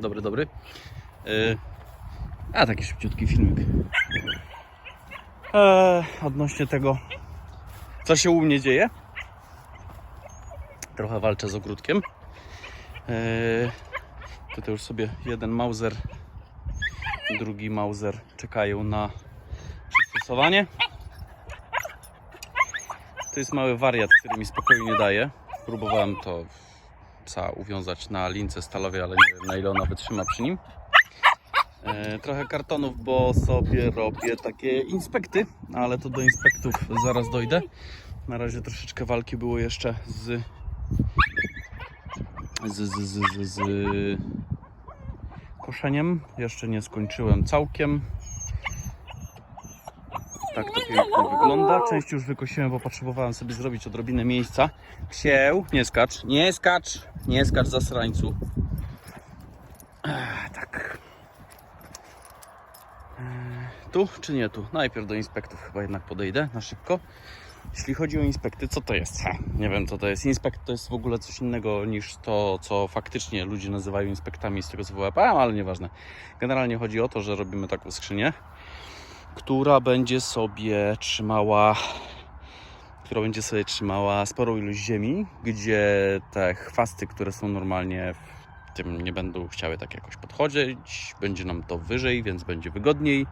Dobry, dobry. Yy, a taki szybciutki filmik. Eee, odnośnie tego, co się u mnie dzieje. Trochę walczę z ogródkiem. Eee, tutaj już sobie jeden Mauser, drugi Mauser czekają na przystosowanie. To jest mały wariat, który mi spokoju nie daje. Próbowałem to psa uwiązać na lince stalowej, ale nie wiem na ile ona wytrzyma przy nim. E, trochę kartonów, bo sobie robię takie inspekty, ale to do inspektów zaraz dojdę. Na razie troszeczkę walki było jeszcze z z, z, z, z, z koszeniem. Jeszcze nie skończyłem całkiem. Pięknie wygląda. Część już wykosiłem, bo potrzebowałem sobie zrobić odrobinę miejsca. Psieł, nie skacz, nie skacz, nie skacz zasrańcu. Ech, tak. Ech, Tu czy nie tu? Najpierw do inspektów chyba jednak podejdę na szybko. Jeśli chodzi o inspekty, co to jest? Ha, nie wiem co to jest. Inspekt to jest w ogóle coś innego niż to, co faktycznie ludzie nazywają inspektami z tego co wyłapałem, ale nieważne. Generalnie chodzi o to, że robimy taką skrzynię, która będzie sobie trzymała która będzie sobie trzymała sporą ilość ziemi, gdzie te chwasty, które są normalnie w tym nie będą chciały tak jakoś podchodzić, będzie nam to wyżej, więc będzie wygodniej.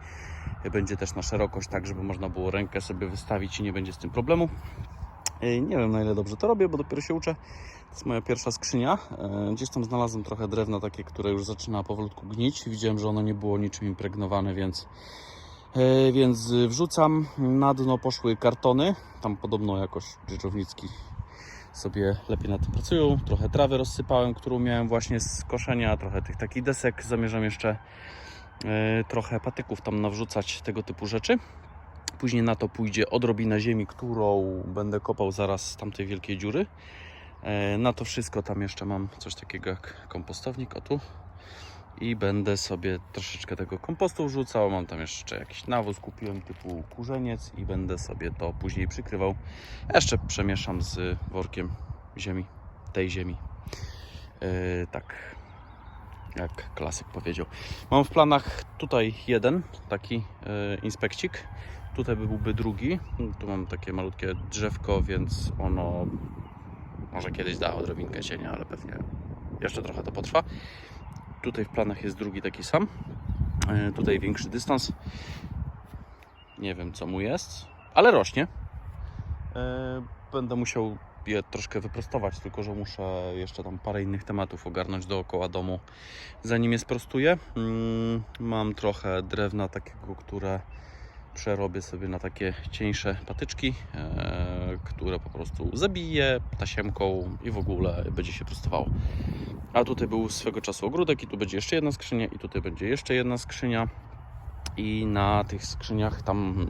Będzie też na szerokość, tak żeby można było rękę sobie wystawić i nie będzie z tym problemu. Yy, Nie wiem na ile dobrze to robię, bo dopiero się uczę. To jest moja pierwsza skrzynia. Yy, Gdzieś tam znalazłem trochę drewna takie, które już zaczyna powolutku gnić. Widziałem, że ono nie było niczym impregnowane, więc E, Więc wrzucam, na dno poszły kartony, tam podobno jakoś Dzierżownicki sobie lepiej nad tym pracują. Trochę trawy rozsypałem, którą miałem właśnie z koszenia, trochę tych takich desek. Zamierzam jeszcze e, trochę patyków tam nawrzucać, tego typu rzeczy. Później na to pójdzie odrobina ziemi, którą będę kopał zaraz z tamtej wielkiej dziury. E, Na to wszystko tam jeszcze mam coś takiego jak kompostownik, o tu i będę sobie troszeczkę tego kompostu wrzucał. Mam tam jeszcze jakiś nawóz, kupiłem typu kurzeniec i będę sobie to później przykrywał. Jeszcze przemieszam z workiem ziemi, tej ziemi. Yy, tak, jak klasyk powiedział. Mam w planach tutaj jeden taki yy, inspekcik. Tutaj byłby drugi. Tu mam takie malutkie drzewko, więc ono może kiedyś da odrobinkę cienia, ale pewnie jeszcze trochę to potrwa. Tutaj w planach jest drugi taki sam. E, Tutaj większy dystans. Nie wiem co mu jest, ale rośnie. E, Będę musiał je troszkę wyprostować, tylko że muszę jeszcze tam parę innych tematów ogarnąć dookoła domu, zanim je sprostuję. Mm, Mam trochę drewna takiego, które przerobię sobie na takie cieńsze patyczki, e, które po prostu zabiję tasiemką i w ogóle będzie się prostowało. A tutaj był swego czasu ogródek i tu będzie jeszcze jedna skrzynia i tutaj będzie jeszcze jedna skrzynia. I na tych skrzyniach tam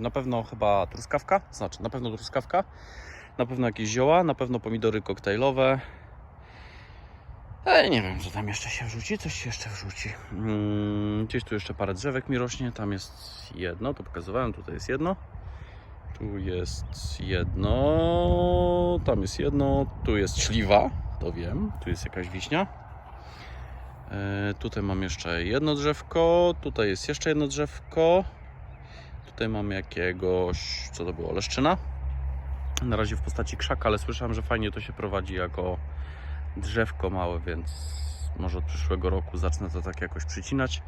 na pewno chyba truskawka, znaczy na pewno truskawka, na pewno jakieś zioła, na pewno pomidory koktajlowe. Ale nie wiem, co tam jeszcze się wrzuci, coś się jeszcze wrzuci. Mm, Gdzieś tu jeszcze parę drzewek mi rośnie, tam jest jedno, to pokazywałem, tutaj jest jedno. Tu jest jedno, tam jest jedno, tu jest śliwa, to wiem, tu jest jakaś wiśnia. E, tutaj mam jeszcze jedno drzewko, tutaj jest jeszcze jedno drzewko. Tutaj mam jakiegoś, co to było, leszczyna. Na razie w postaci krzaka, ale słyszałem, że fajnie to się prowadzi jako drzewko małe, więc może od przyszłego roku zacznę to tak jakoś przycinać.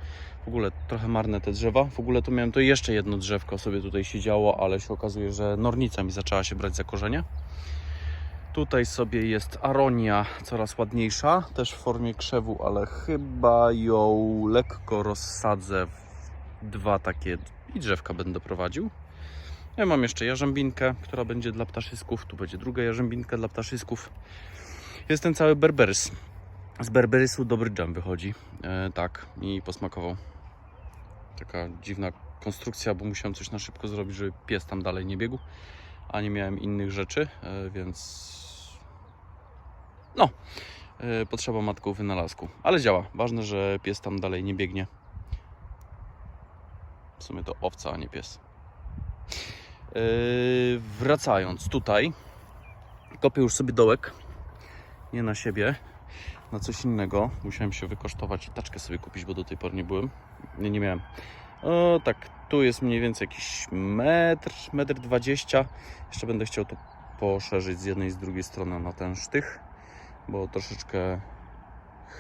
W ogóle trochę marne te drzewa. W ogóle to miałem to jeszcze jedno drzewko sobie tutaj siedziało, ale się okazuje, że nornica mi zaczęła się brać za korzenie. Tutaj sobie jest aronia coraz ładniejsza, też w formie krzewu, ale chyba ją lekko rozsadzę w dwa takie i drzewka będę prowadził. Ja mam jeszcze jarzębinkę, która będzie dla ptaszysków. Tu będzie druga jarzębinka dla ptaszysków. Jest ten cały berberys. Z berberysu dobry dżem wychodzi. E, tak, mi posmakował. Taka dziwna konstrukcja, bo musiałem coś na szybko zrobić, żeby pies tam dalej nie biegł, a nie miałem innych rzeczy, e, więc no, e, potrzeba matką wynalazku. Ale działa. Ważne, że pies tam dalej nie biegnie. W sumie to owca, a nie pies. E, wracając tutaj, kopię już sobie dołek. Nie na siebie. na coś innego. Musiałem się wykosztować i taczkę sobie kupić, bo do tej pory nie byłem. Nie, nie miałem. O, tak, tu jest mniej więcej jakiś metr, metr dwadzieścia. Jeszcze będę chciał to poszerzyć z jednej i z drugiej strony na ten sztych, bo troszeczkę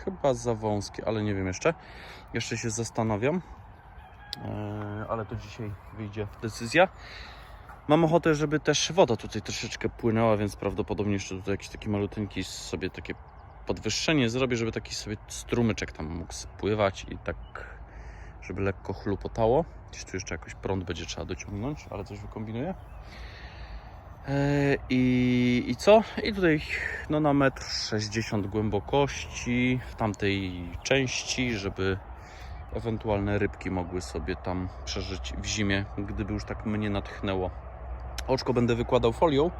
chyba za wąskie, ale nie wiem jeszcze. Jeszcze się zastanawiam, Eee, ale to dzisiaj wyjdzie decyzja. Mam ochotę, żeby też woda tutaj troszeczkę płynęła, więc prawdopodobnie jeszcze tutaj jakiś taki maluteńki sobie takie podwyższenie zrobię, żeby taki sobie strumyczek tam mógł spływać i tak, żeby lekko chlupotało. Gdzieś tu jeszcze jakoś prąd będzie trzeba dociągnąć, ale coś wykombinuję. Eee, I, I co? I tutaj no na metr 60 głębokości w tamtej części, żeby ewentualne rybki mogły sobie tam przeżyć w zimie, gdyby już tak mnie natchnęło. Oczko będę wykładał folią.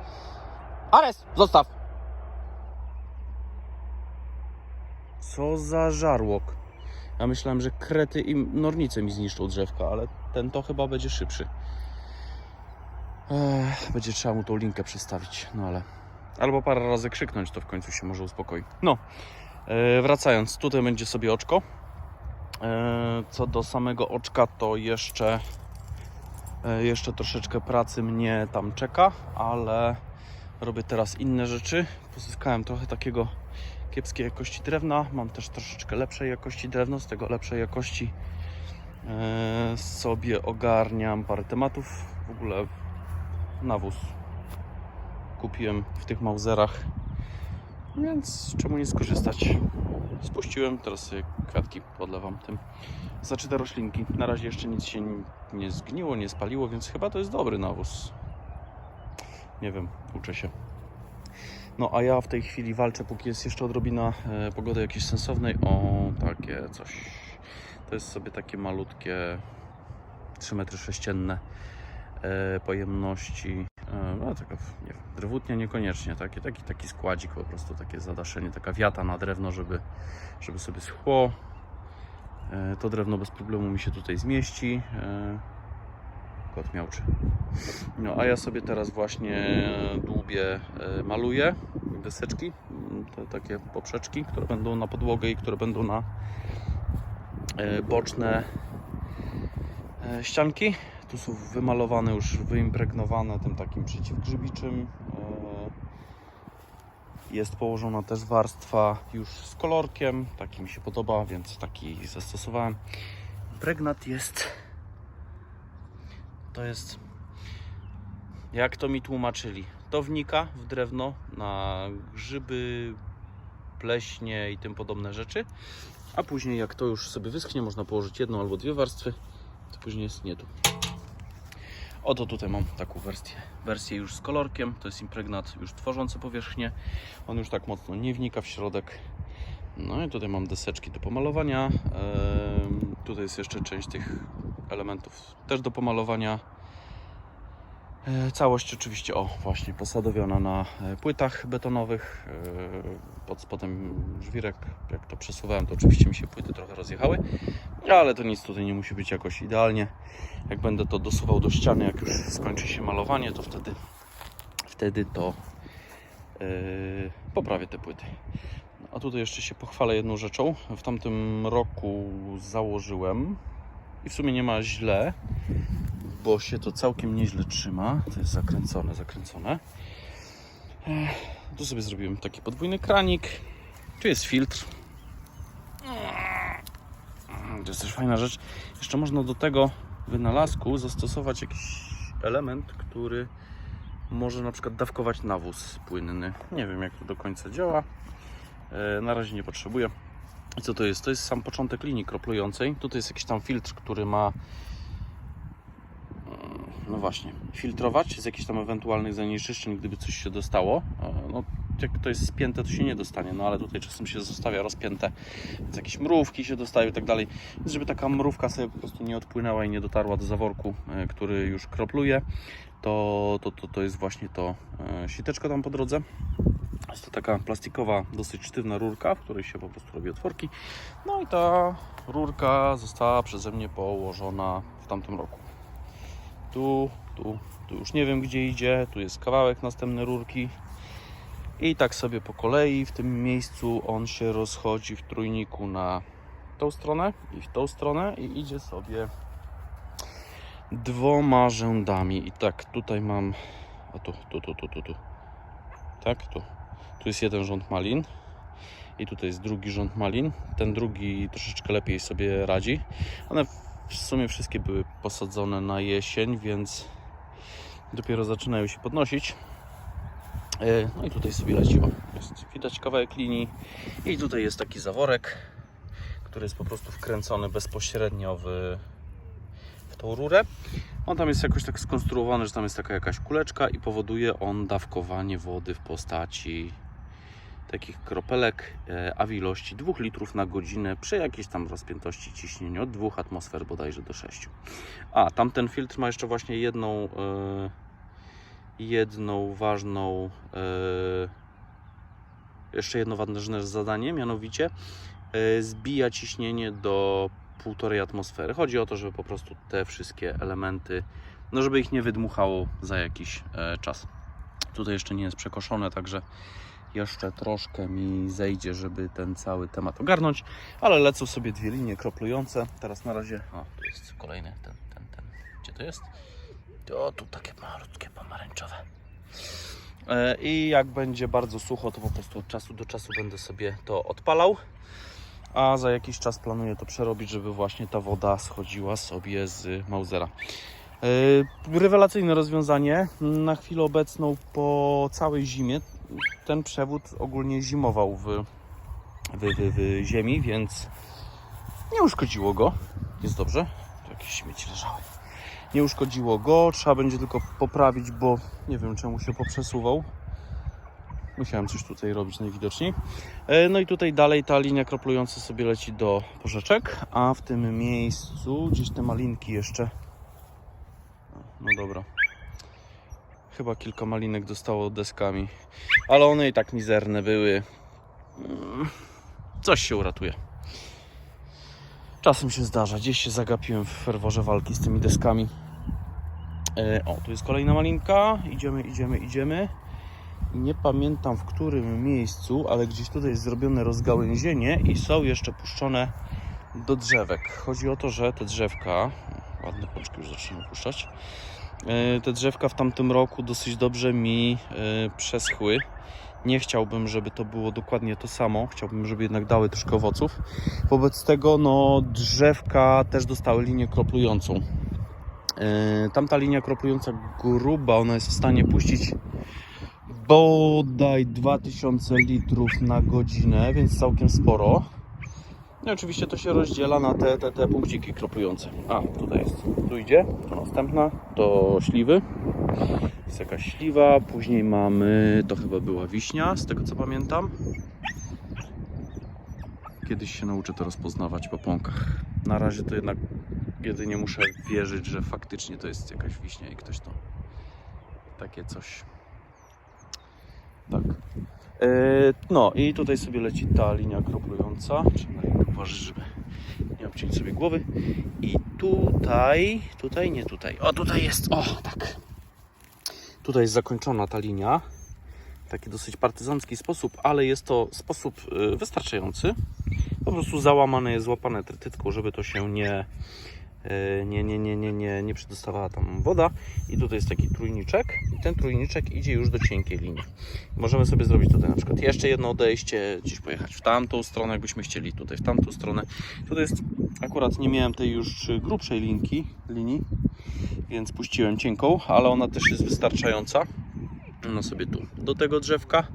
Ares, zostaw! Co za żarłok. Ja myślałem, że krety i nornice mi zniszczą drzewka, ale ten to chyba będzie szybszy. Ech, będzie trzeba mu tą linkę przestawić, no ale... Albo parę razy krzyknąć, to w końcu się może uspokoi. No, e, wracając, tutaj będzie sobie oczko. E, Co do samego oczka, to jeszcze, jeszcze troszeczkę pracy mnie tam czeka, ale robię teraz inne rzeczy. Pozyskałem trochę takiego kiepskiej jakości drewna. Mam też troszeczkę lepszej jakości drewno. Z tego lepszej jakości e, sobie ogarniam parę tematów. W ogóle nawóz kupiłem w tych mauzerach, więc czemu nie skorzystać? Spuściłem, teraz kwiatki podlewam tym. Te roślinki. Na razie jeszcze nic się nie- zgniło, nie spaliło, więc chyba to jest dobry nawóz. Nie wiem, uczę się. No a ja w tej chwili walczę, póki jest jeszcze odrobina e, pogody jakiejś sensownej. O, takie coś. To jest sobie takie malutkie 3 metry sześcienne pojemności. E, no taka, nie wiem, drewutnia niekoniecznie, taki, taki, taki składzik po prostu, takie zadaszenie, taka wiata na drewno, żeby, żeby sobie schło. E, to drewno bez problemu mi się tutaj zmieści. E, kot miałczy. No a ja sobie teraz właśnie dłubię, e, maluję deseczki, m, te takie poprzeczki, które będą na podłogę i które będą na e, boczne e, ścianki. Tu są wymalowane, już wyimpregnowane tym takim przeciwgrzybiczym. E, Jest położona też warstwa już z kolorkiem, taki mi się podoba, więc taki zastosowałem. Pregnat jest, to jest, jak to mi tłumaczyli, to wnika w drewno na grzyby, pleśnie i tym podobne rzeczy, a później jak to już sobie wyschnie, można położyć jedną albo dwie warstwy, to później jest nie tu. Oto tutaj mam taką wersję. Wersję już z kolorkiem. To jest impregnat już tworzący powierzchnię. On już tak mocno nie wnika w środek. No i tutaj mam deseczki do pomalowania. Ehm, tutaj jest jeszcze część tych elementów też do pomalowania. E, Całość oczywiście, o właśnie, posadowiona na e, płytach betonowych. E, Pod spodem żwirek, jak to przesuwałem, to oczywiście mi się płyty trochę rozjechały. Ale to nic tutaj nie musi być jakoś idealnie. Jak będę to dosuwał do ściany, jak już skończy się malowanie, to wtedy, wtedy to yy, poprawię te płyty. No, A tutaj jeszcze się pochwalę jedną rzeczą. W tamtym roku założyłem i w sumie nie ma źle, bo się to całkiem nieźle trzyma. To jest zakręcone, zakręcone. Tu sobie zrobiłem taki podwójny kranik. Tu jest filtr. To jest też fajna rzecz. Jeszcze można do tego wynalazku zastosować jakiś element, który może na przykład dawkować nawóz płynny. Nie wiem jak to do końca działa. Na razie nie potrzebuję. I co to jest? To jest sam początek linii kroplującej. Tutaj jest jakiś tam filtr, który ma no właśnie, filtrować z jakichś tam ewentualnych zanieczyszczeń, gdyby coś się dostało. E, No, jak to jest spięte, to się nie dostanie, no ale tutaj czasem się zostawia rozpięte, więc jakieś mrówki się dostają i tak dalej. Więc żeby taka mrówka sobie po prostu nie odpłynęła i nie dotarła do zaworku, e, który już kropluje, to, to, to, to jest właśnie to e, siteczko tam po drodze. Jest to taka plastikowa, dosyć sztywna rurka, w której się po prostu robi otworki. No i ta rurka została przeze mnie położona w tamtym roku. Tu, tu, tu już nie wiem gdzie idzie, tu jest kawałek następnej rurki. I tak sobie po kolei w tym miejscu on się rozchodzi w trójniku na tą stronę i w tą stronę i idzie sobie dwoma rzędami. I tak, tutaj mam. A tu, tu, tu, tu, tu, tu. Tak, tu. Tu jest jeden rząd malin. I tutaj jest drugi rząd malin. Ten drugi troszeczkę lepiej sobie radzi. W sumie wszystkie były posadzone na jesień, więc dopiero zaczynają się podnosić. E, No i tutaj sobie leci. Jest, widać kawałek linii. I tutaj jest taki zaworek, który jest po prostu wkręcony bezpośrednio w, w tą rurę. On tam jest jakoś tak skonstruowany, że tam jest taka jakaś kuleczka i powoduje on dawkowanie wody w postaci takich kropelek, e, a w ilości 2 litrów na godzinę przy jakiejś tam rozpiętości ciśnienia od 2 atmosfer bodajże do 6. A tamten filtr ma jeszcze właśnie jedną e, jedną ważną e, jeszcze jedno ważne zadanie, mianowicie zbija ciśnienie do 1,5 atmosfery. Chodzi o to, żeby po prostu te wszystkie elementy, no żeby ich nie wydmuchało za jakiś czas. Tutaj jeszcze nie jest przekoszone, także jeszcze troszkę mi zejdzie, żeby ten cały temat ogarnąć, ale lecą sobie dwie linie kroplujące. Teraz na razie, o tu jest kolejny, ten, ten, ten, gdzie to jest? O, tu takie malutkie pomarańczowe. E, I jak będzie bardzo sucho, to po prostu od czasu do czasu będę sobie to odpalał. A za jakiś czas planuję to przerobić, żeby właśnie ta woda schodziła sobie z Mausera. E, Rewelacyjne rozwiązanie. Na chwilę obecną po całej zimie ten przewód ogólnie zimował w, w, w, w ziemi, więc nie uszkodziło go. Jest dobrze. Tu jakieś śmieci leżały. Nie uszkodziło go, trzeba będzie tylko poprawić, bo nie wiem czemu się poprzesuwał. Musiałem coś tutaj robić najwidoczniej. E, No i tutaj dalej ta linia kroplująca sobie leci do porzeczek, a w tym miejscu gdzieś te malinki jeszcze. No dobra. Chyba kilka malinek dostało deskami, ale one i tak mizerne były. Mm, Coś się uratuje. Czasem się zdarza. Gdzieś się zagapiłem w ferworze walki z tymi deskami. E, o, tu jest kolejna malinka. Idziemy, idziemy, idziemy. Nie pamiętam w którym miejscu, ale gdzieś tutaj jest zrobione rozgałęzienie i są jeszcze puszczone do drzewek. Chodzi o to, że te drzewka, ładne pączki już zaczynają puszczać, E, te drzewka w tamtym roku dosyć dobrze mi e, przeschły. Nie chciałbym, żeby to było dokładnie to samo. Chciałbym, żeby jednak dały troszkę owoców. Wobec tego, no, drzewka też dostały linię kroplującą. E, Tamta linia kroplująca gruba, ona jest w stanie puścić bodaj 2000 litrów na godzinę, więc całkiem sporo. No i oczywiście to się rozdziela na te, te, te punkciki kroplujące. A, tutaj jest. Tu idzie. Następna to śliwy. Jest jakaś śliwa. Później mamy, to chyba była wiśnia, z tego co pamiętam. Kiedyś się nauczę to rozpoznawać po pąkach. Na razie to jednak jedynie muszę wierzyć, że faktycznie to jest jakaś wiśnia i ktoś to takie coś. Tak. E, No i tutaj sobie leci ta linia na nią uważać, żeby nie obciąć sobie głowy. I tutaj, tutaj, nie tutaj. O, tutaj jest, o, tak. Tutaj jest zakończona ta linia. W taki dosyć partyzancki sposób, ale jest to sposób y, wystarczający. Po prostu załamane jest, złapane trytytką, żeby to się nie, nie, nie, nie, nie, nie, nie przedostawała tam woda. I tutaj jest taki trójniczek. I ten trójniczek idzie już do cienkiej linii. Możemy sobie zrobić tutaj na przykład jeszcze jedno odejście, gdzieś pojechać w tamtą stronę, jakbyśmy chcieli, tutaj w tamtą stronę. Tutaj jest, akurat nie miałem tej już grubszej linki, linii, więc puściłem cienką, ale ona też jest wystarczająca. No sobie tu, do tego drzewka,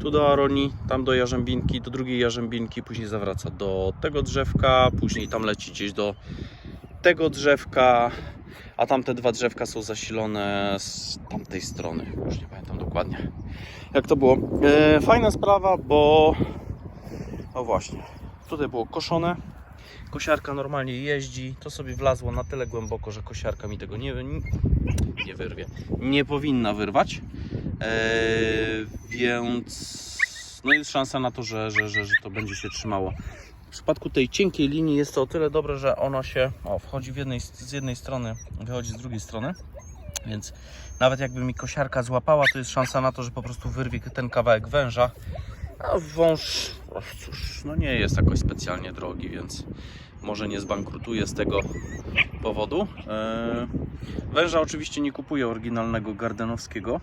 tu do aronii, tam do jarzębinki, do drugiej jarzębinki, później zawraca do tego drzewka, później tam leci gdzieś do tego drzewka, a tamte dwa drzewka są zasilone z tamtej strony. Już nie pamiętam dokładnie jak to było. E, fajna sprawa, bo no właśnie, tutaj było koszone. Kosiarka normalnie jeździ, to sobie wlazło na tyle głęboko, że kosiarka mi tego nie, nie, nie wyrwie. Nie powinna wyrwać. E, więc no jest szansa na to, że, że, że, że to będzie się trzymało. W przypadku tej cienkiej linii jest to o tyle dobre, że ono się o, wchodzi jednej, z jednej strony, wychodzi z drugiej strony, więc Nawet jakby mi kosiarka złapała, to jest szansa na to, że po prostu wyrwie ten kawałek węża. A wąż, o cóż, no nie jest jakoś specjalnie drogi, więc może nie zbankrutuje z tego powodu. Eee, Węża oczywiście nie kupuję oryginalnego gardenowskiego,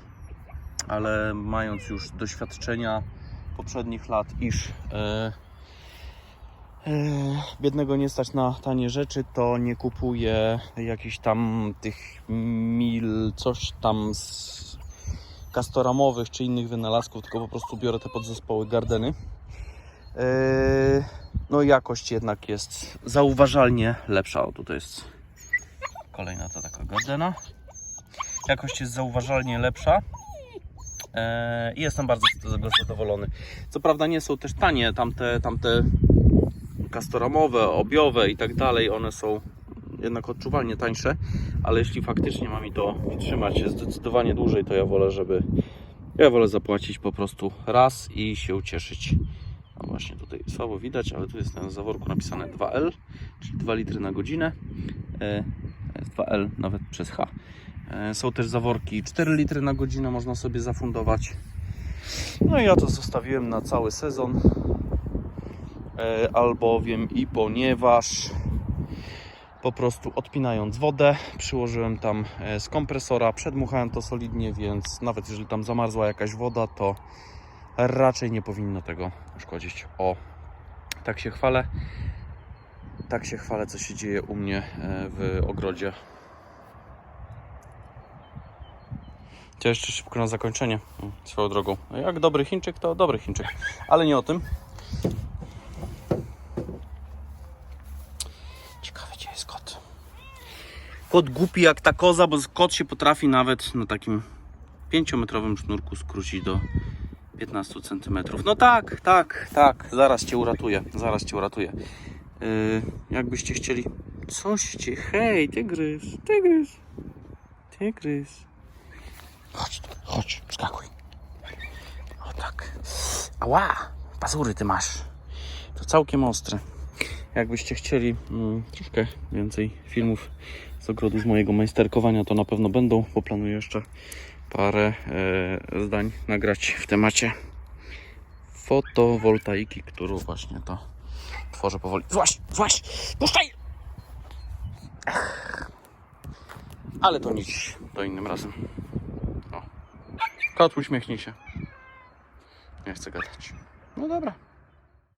ale mając już doświadczenia poprzednich lat, iż e, e, biednego nie stać na tanie rzeczy, to nie kupuję jakichś tam tych mil, coś tam z kastoramowych czy innych wynalazków, tylko po prostu biorę te podzespoły gardeny. No jakość jednak jest zauważalnie lepsza. O, tutaj jest kolejna ta taka gardena. Jakość jest zauważalnie lepsza. I jestem bardzo z tego zadowolony. Co prawda nie są też tanie, tamte, tamte kastoramowe, obiowe i tak dalej, one są jednak odczuwalnie tańsze, ale jeśli faktycznie ma mi to utrzymać się zdecydowanie dłużej, to ja wolę, żeby ja wolę zapłacić po prostu raz i się ucieszyć. No właśnie tutaj słabo widać, ale tu jest na zaworku napisane 2L, czyli 2 litry na godzinę. E, jest 2L nawet przez H. E, Są też zaworki 4 litry na godzinę, można sobie zafundować. No i ja to zostawiłem na cały sezon, E, albowiem i ponieważ po prostu odpinając wodę, przyłożyłem tam e, z kompresora, przedmuchałem to solidnie, więc nawet jeżeli tam zamarzła jakaś woda, to raczej nie powinno tego szkodzić. O, tak się chwalę. Tak się chwalę, co się dzieje u mnie e, w ogrodzie. To jeszcze szybko na zakończenie, swoją drogą. Jak dobry Chińczyk, to dobry Chińczyk. Ale nie o tym. Ciekawe, gdzie jest kot. Kot głupi jak ta koza, bo kot się potrafi nawet na takim 5-metrowym sznurku skrócić do 15 cm. No tak, tak, tak. Zaraz cię uratuję. Zaraz cię uratuję. Yy, jakbyście chcieli. Coś cię. Hej, tygrys, tygrys. Tygrys. Chodź, chodź, skakuj. O tak. Ała, pazury ty masz. To całkiem ostre. Jakbyście chcieli mm, troszkę więcej filmów z ogrodu, z mojego majsterkowania, to na pewno będą, bo planuję jeszcze parę e, zdań nagrać w temacie fotowoltaiki, którą właśnie to tworzę powoli. Złaś, złaś, puszczaj! Ale to nic, to innym razem. O. Kot uśmiechnij się. Nie chcę gadać. No dobra.